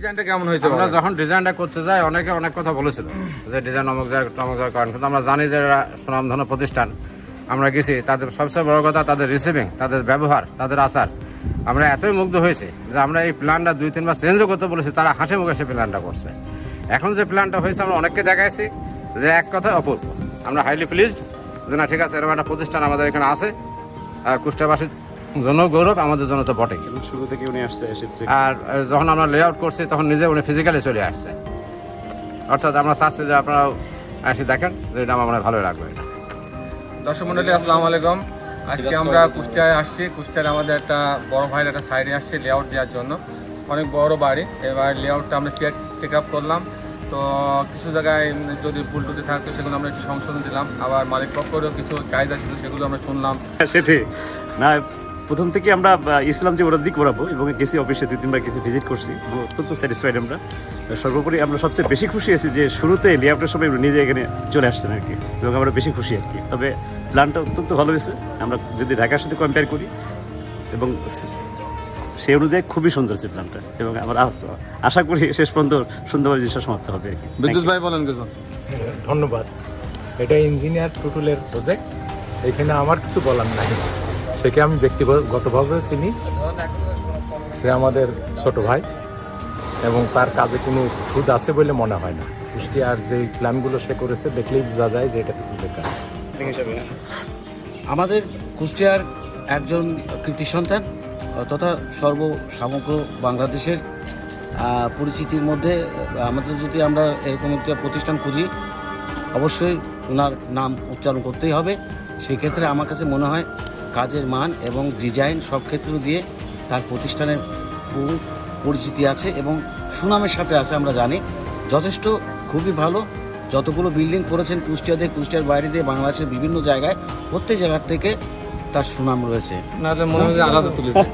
ডিজাইনটা কেমন হয়েছে আমরা যখন ডিজাইনটা করতে যাই অনেকে অনেক কথা বলেছিল যে ডিজাইন অমুক যায় টমক যায় করেন। কিন্তু আমরা জানি যে এরা সুনামধন্য প্রতিষ্ঠান। আমরা গেছি তাদের সবচেয়ে বড় কথা তাদের রিসিভিং তাদের ব্যবহার তাদের আচার। আমরা এতই মুগ্ধ হয়েছি যে আমরা এই প্ল্যানটা দুই তিনবার চেঞ্জও করতে বলেছি তারা হাসি মুখে সে প্ল্যানটা করছে। এখন যে প্ল্যানটা হয়েছে আমরা অনেককে দেখাইছি যে এক কথায় অপূর্ব। আমরা হাইলি প্লিজড যে না ঠিক আছে এরকম একটা প্রতিষ্ঠান আমাদের এখানে আছে। আর কুষ্টিয়াবাসীর জন্য গৌরব আমাদের জন্য তো বটেই শুরু থেকে উনি আসছে আর যখন আমরা লে আউট করছি তখন নিজে উনি ফিজিক্যালি চলে আসছে। অর্থাৎ আমরা চাচ্ছি যে আপনারা এসে দেখেন যে এটা আমার ভালো হয় ভালোই লাগবে। এটা দর্শক মন্ডলী আসসালামু আলাইকুম। আজকে আমরা কুষ্টিয়ায় আসছি। কুষ্টিয়ার আমাদের একটা বড় ভাইয়ের একটা সাইডে আসছে লেআউট দেওয়ার জন্য। অনেক বড় বাড়ি। এবার লেআউটটা আমরা চেক চেক আপ করলাম। তো কিছু জায়গায় যদি ভুল টুটি থাকতো সেগুলো আমরা একটু সংশোধন দিলাম। আবার মালিক পক্ষেরও কিছু চাহিদা ছিল সেগুলো আমরা শুনলাম। সেটি না প্রথম থেকে আমরা ইসলাম যে ওরা দিক করাবো এবং গেছি অফিসে দুই তিনবার গেছি ভিজিট করছি অত্যন্ত স্যাটিসফাইড আমরা। সর্বোপরি আমরা সবচেয়ে বেশি খুশি আছি যে শুরুতে লেআউটের সময় নিজে এখানে চলে আসছেন আর কি এবং আমরা বেশি খুশি আর কি। তবে প্ল্যানটা অত্যন্ত ভালো হয়েছে। আমরা যদি ঢাকার সাথে কম্পেয়ার করি এবং সেই অনুযায়ী খুবই সুন্দর ছিল প্ল্যানটা এবং আমরা আশা করি শেষ পর্যন্ত সুন্দরভাবে জিনিসটা সমাপ্ত হবে আর কি। বিদ্যুৎ ভাই বলেন কিছু। ধন্যবাদ। এটা ইঞ্জিনিয়ার টুটুলের প্রজেক্ট এখানে আমার কিছু বলার নাই। সেকে আমি ব্যক্তিগতভাবে চিনি। সে আমাদের ছোট ভাই এবং তার কাজে কোনো খুদ আছে বলে মনে হয় না। কুষ্টিয়ার যে প্ল্যানগুলো সে করেছে, দেখলেই বোঝা যায় যে এটা টুটুলের কাজ আমাদের কুষ্টিয়ার একজন কৃতি সন্তান, তথা সর্ব সমগ্র বাংলাদেশের পরিচিতির মধ্যে, আমাদের যদি আমরা এরকম একটা প্রতিষ্ঠান খুঁজি, অবশ্যই ওনার নাম উচ্চারণ করতেই হবে। সেই ক্ষেত্রে আমার কাছে মনে হয় কাজের মান এবং ডিজাইন সব ক্ষেত্র দিয়ে তার প্রতিষ্ঠানের বহু পরিচিতি আছে এবং সুনামের সাথে আছে আমরা জানি। যথেষ্ট খুবই ভালো। যতগুলো বিল্ডিং করেছেন কুষ্টিয়া দিয়ে কুষ্টিয়ার বাইরে দিয়ে বাংলাদেশের বিভিন্ন জায়গায় প্রত্যেক জায়গার থেকে তার সুনাম রয়েছে। মনে হয় যে আলাদা তুলেছে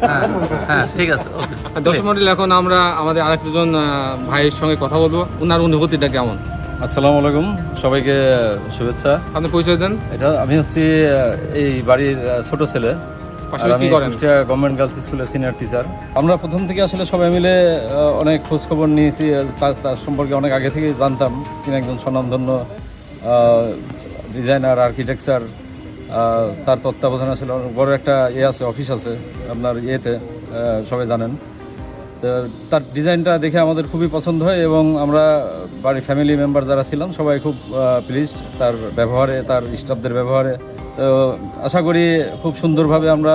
হ্যাঁ ঠিক আছে ওকে। দর্শক মন্ডলী এখন আমরা আমাদের আরেকজন ভাইয়ের সঙ্গে কথা বলব। ওনার অনুভূতিটা কেমন? আসসালামু আলাইকুম। সবাইকে শুভেচ্ছা। আপনি পরিচয় দেন। এটা আমি হচ্ছি এই বাড়ির ছোট ছেলে। আমি কুষ্টিয়া গভর্নমেন্ট গার্লস স্কুলের সিনিয়র টিচার আমরা প্রথম থেকে আসলে সবাই মিলে অনেক খোঁজ খবর নিয়েছি তার তার সম্পর্কে অনেক আগে থেকেই জানতাম। তিনি একজন স্বনামধন্য ডিজাইনার আর্কিটেকচার তার তত্ত্বাবধানে আসলে বড় একটা ইয়ে আছে অফিস আছে। আপনার ইয়েতে সবাই জানেন। তো তার ডিজাইনটা দেখে আমাদের খুবই পছন্দ হয় এবং আমরা বাড়ির ফ্যামিলি মেম্বার যারা ছিলাম সবাই খুব প্লিজড তার ব্যবহারে তার স্টাফদের ব্যবহারে। তো আশা করি খুব সুন্দরভাবে আমরা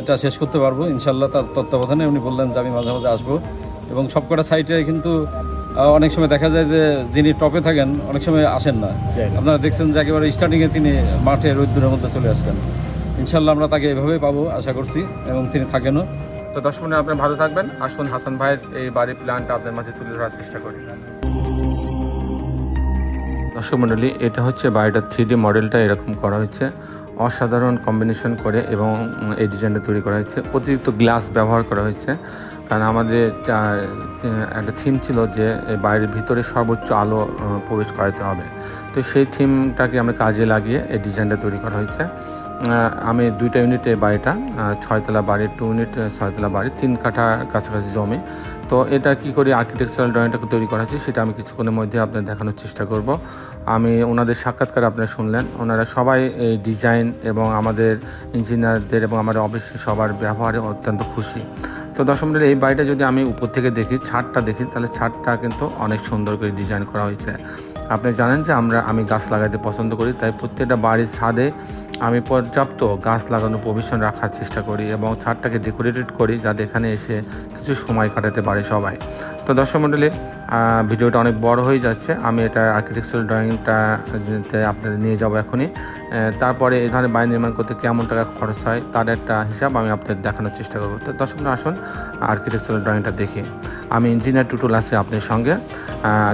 এটা শেষ করতে পারব। ইনশাল্লাহ তার তত্ত্বাবধানে উনি বললেন যে আমি মাঝে মাঝে আসব। এবং সবকটা সাইটে কিন্তু অনেক সময় দেখা যায় যে যিনি টপে থাকেন অনেক সময় আসেন না। আপনারা দেখছেন যে একেবারে স্টার্টিংয়ে তিনি মাঠে রোদ্দুরের মধ্যে চলে আসছেন। ইনশাল্লাহ আমরা তাকে এভাবেই পাবো আশা করছি এবং তিনি থাকেনও। তো দর্শক মন্ডলী আপনি ভালো থাকবেন। আসুন হাসান ভাইয়ের এই বাড়ির প্ল্যানটা আপনার মাঝে তুলে ধরার চেষ্টা করি। দর্শক মণ্ডলী, এটা হচ্ছে বাড়িটার থ্রি মডেলটা এরকম করা হয়েছে। অসাধারণ কম্বিনেশন করে এবং এই ডিজাইনটা তৈরি করা হয়েছে। অতিরিক্ত গ্লাস ব্যবহার করা হয়েছে। কারণ আমাদের একটা থিম ছিল যে বাড়ির ভিতরে সর্বোচ্চ আলো প্রবেশ করাতে হবে। তো সেই থিমটাকে আমরা কাজে লাগিয়ে এই ডিজাইনটা তৈরি করা হয়েছে। আমি দুইটা ইউনিটে বাড়িটা ছয়তলা বাড়ি টু ইউনিট ছয়তলা বাড়ি, তিন কাঠা কাছাকাছি জমি। তো এটা কি করে আর্কিটেকচারাল ড্রয়িংটাকে তৈরি করা হয়েছে সেটা আমি কিছুক্ষণের মধ্যে আপনাদের দেখানোর চেষ্টা করব। আমি ওনাদের সাক্ষাৎকার আপনারা শুনলেন। ওনারা সবাই এই ডিজাইন এবং আমাদের ইঞ্জিনিয়ারদের এবং আমাদের অফিসের সবার ব্যবহারে অত্যন্ত খুশি। তো দশম মিনিট এই বাড়িটা যদি আমি উপর থেকে দেখি, ছাদটা দেখি, তাহলে ছাদটা কিন্তু অনেক সুন্দর করে ডিজাইন করা হয়েছে। আপনি জানেন যে আমরা, আমি গাছ লাগাতে পছন্দ করি, তাই প্রত্যেকটা বাড়ির ছাদে আমি পর্যাপ্ত গাছ লাগানোর প্রভিশন রাখার চেষ্টা করি এবং ছাদটাকে ডেকোরেটেড করি যাতে এখানে এসে কিছু সময় কাটাতে পারে সবাই। তো দর্শক মণ্ডলী ভিডিওটা অনেক বড় হয়ে যাচ্ছে। আমি এটা আর্কিটেকচারাল ড্রয়িংটা আপনাদের নিয়ে যাব এখনই। তারপরে এই ধরনের বাড়ি নির্মাণ করতে কেমন টাকা খরচ হয়, তার একটা হিসাব আমি আপনাদের দেখানোর চেষ্টা করব। তো দর্শক আসুন আর্কিটেকচারাল ড্রয়িংটা দেখি। আমি ইঞ্জিনিয়ার টুটুল আছি আপনার সঙ্গে।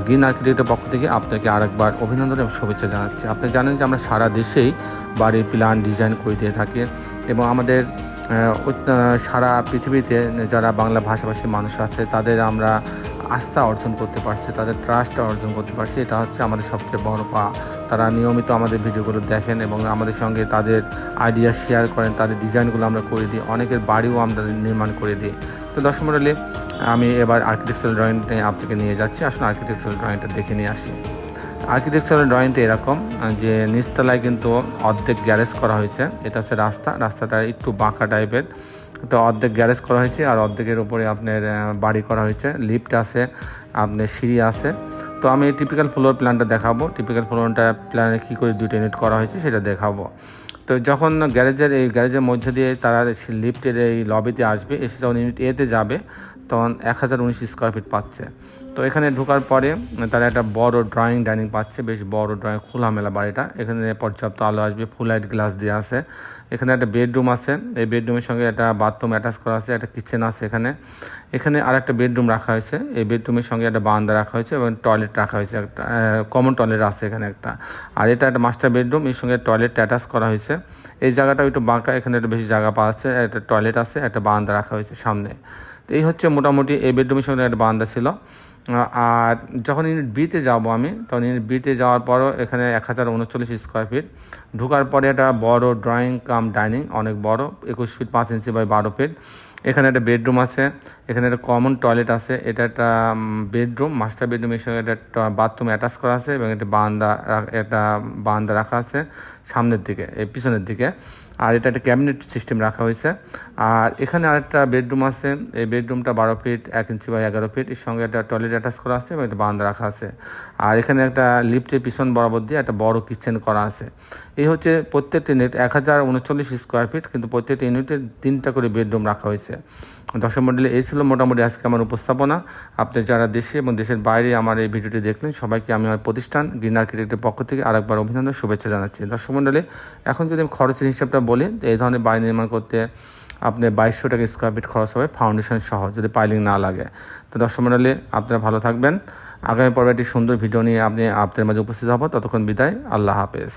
গ্রিন আর্কিটেক্টের পক্ষ থেকে আপনাকে আরেকবার অভিনন্দন এবং শুভেচ্ছা জানাচ্ছি। আপনি জানেন যে আমরা সারা দেশেই বাড়ির প্ল্যান ডিজাইন করে দিয়ে থাকি এবং আমাদের সারা পৃথিবীতে যারা বাংলা ভাষাভাষী মানুষ আছে, তাদের আমরা আস্থা অর্জন করতে পারছে, তাদের ট্রাস্ট অর্জন করতে পারছি, এটা হচ্ছে আমাদের সবচেয়ে বড় পা। তারা নিয়মিত আমাদের ভিডিওগুলো দেখেন এবং আমাদের সঙ্গে তাদের আইডিয়া শেয়ার করেন, তাদের ডিজাইনগুলো আমরা করে দিই, অনেকের বাড়িও আমরা নির্মাণ করে দিই। তো দর্শক মণ্ডলী আমি এবার আর্কিটেকচারাল ড্রয়িংটা আপনাকে নিয়ে যাচ্ছি। আসুন আর্কিটেকচারাল ড্রয়িংটা দেখে নিয়ে আসি। আর্কিটেকচারাল ড্রয়িংটা এরকম, যে নিচতলায় কিন্তু অর্ধেক গ্যারেজ করা হয়েছে, এটা হচ্ছে রাস্তা, রাস্তাটা একটু বাঁকা টাইপের তো অর্ধেক গ্যারেজ করা হয়েছে আর অর্ধেকের ওপরে আপনার বাড়ি করা হয়েছে। লিফট আছে, আপনার সিঁড়ি আছে। তো আমি টিপিক্যাল ফ্লোর প্ল্যানটা দেখাবো। টিপিক্যাল ফ্লোরটা প্ল্যানে কী করে দুটো ইউনিট করা হয়েছে সেটা দেখাবো। তো যখন গ্যারেজের, এই গ্যারেজের মধ্যে দিয়ে তারা লিফটের এই লবিতে আসবে, এসে যখন ইউনিট এতে যাবে তখন এক হাজার উনিশ স্কোয়ার ফিট পাচ্ছে। তো এখানে ঢোকার পরে তারা একটা বড় ড্রয়িং ডাইনিং পাচ্ছে, বেশ বড় ড্রয়িং খোলামেলা বাড়িটা। এখানে পর্যাপ্ত আলো আসবে ফুল লাইট গ্লাস দেওয়া আছে। এখানে একটা বেডরুম আছে, এই বেডরুমের সঙ্গে একটা বাথরুম অ্যাটাচ করা আছে, একটা কিচেন আছে এখানে। এখানে আর একটা বেডরুম রাখা হয়েছে, এই বেডরুমের সঙ্গে একটা বারান্দা রাখা হয়েছে এবং টয়লেট রাখা হয়েছে একটা কমন টয়লেট আছে এখানে একটা। আর এটা একটা মাস্টার বেডরুম এর সঙ্গে টয়লেট অ্যাটাচ করা হয়েছে। এই জায়গাটা একটু বাঁকা, এখানে একটু বেশি জায়গা পাওয়া যাচ্ছে, একটা টয়লেট আছে, একটা বারান্দা রাখা হয়েছে সামনে। তো এই হচ্ছে মোটামুটি এই বেডরুমের সঙ্গে একটা বান্দা ছিল। আর যখন ইউনিট বিতে যাব আমি, তখন ইউনিট বিতে যাওয়ার পরও এখানে এক হাজার উনচল্লিশ স্কোয়ার ফিট ঢোকার পরে একটা বড় ড্রয়িং কাম ডাইনিং অনেক বড়, একুশ ফিট পাঁচ ইঞ্চি বাই বারো ফিট এখানে একটা বেডরুম আছে, এখানে একটা কমন টয়লেট আছে, এটা একটা বেডরুম মাস্টার বেডরুমের সঙ্গে একটা বাথরুম অ্যাটাচ করা আছে এবং একটা বারান্দা রা- একটা বারান্দা রাখা আছে সামনের দিকে, এই পিছনের দিকে। আর এটা একটা ক্যাবিনেট সিস্টেম রাখা হয়েছে। আর এখানে আরেকটা বেডরুম আছে। এই বেডরুমটা বারো ফিট এক ইঞ্চি বাই এগারো ফিট এর সঙ্গে একটা টয়লেট অ্যাটাচ করা আছে এবং একটা বান্ধ রাখা আছে। আর এখানে একটা লিফটের পিছন বরাবর দিয়ে একটা বড় কিচেন করা আছে। এই হচ্ছে প্রত্যেকটা ইউনিট এক হাজার উনচল্লিশ স্কোয়ার ফিট কিন্তু প্রত্যেকটা ইউনিটে তিনটা করে বেডরুম রাখা হয়েছে। দর্শক মন্ডলী এই ছিল মোটামুটি আজকে আমার উপস্থাপনা। আপনি যারা দেশে এবং দেশের বাইরে আমার এই ভিডিওটি দেখলেন, সবাইকে আমি আমার প্রতিষ্ঠান গ্রিন আর্কিটেক্টের পক্ষ থেকে আরেকবার অভিনন্দন, শুভেচ্ছা জানাচ্ছি। দর্শক মন্ডলে এখন যদি আমি খরচের হিসাবটা বলি এই ধরনের বাড়ি নির্মাণ করতে আপনি বাইশশো টাকা স্কোয়ার ফিট খরচ হবে ফাউন্ডেশন সহ, যদি পাইলিং না লাগে। তো দর্শক মন্ডলী আপনারা ভালো থাকবেন। আগামী পর্বে একটি সুন্দর ভিডিও নিয়ে আপনি আপনাদের মাঝে উপস্থিত হব। ততক্ষণ বিদায়, আল্লাহ হাফেজ।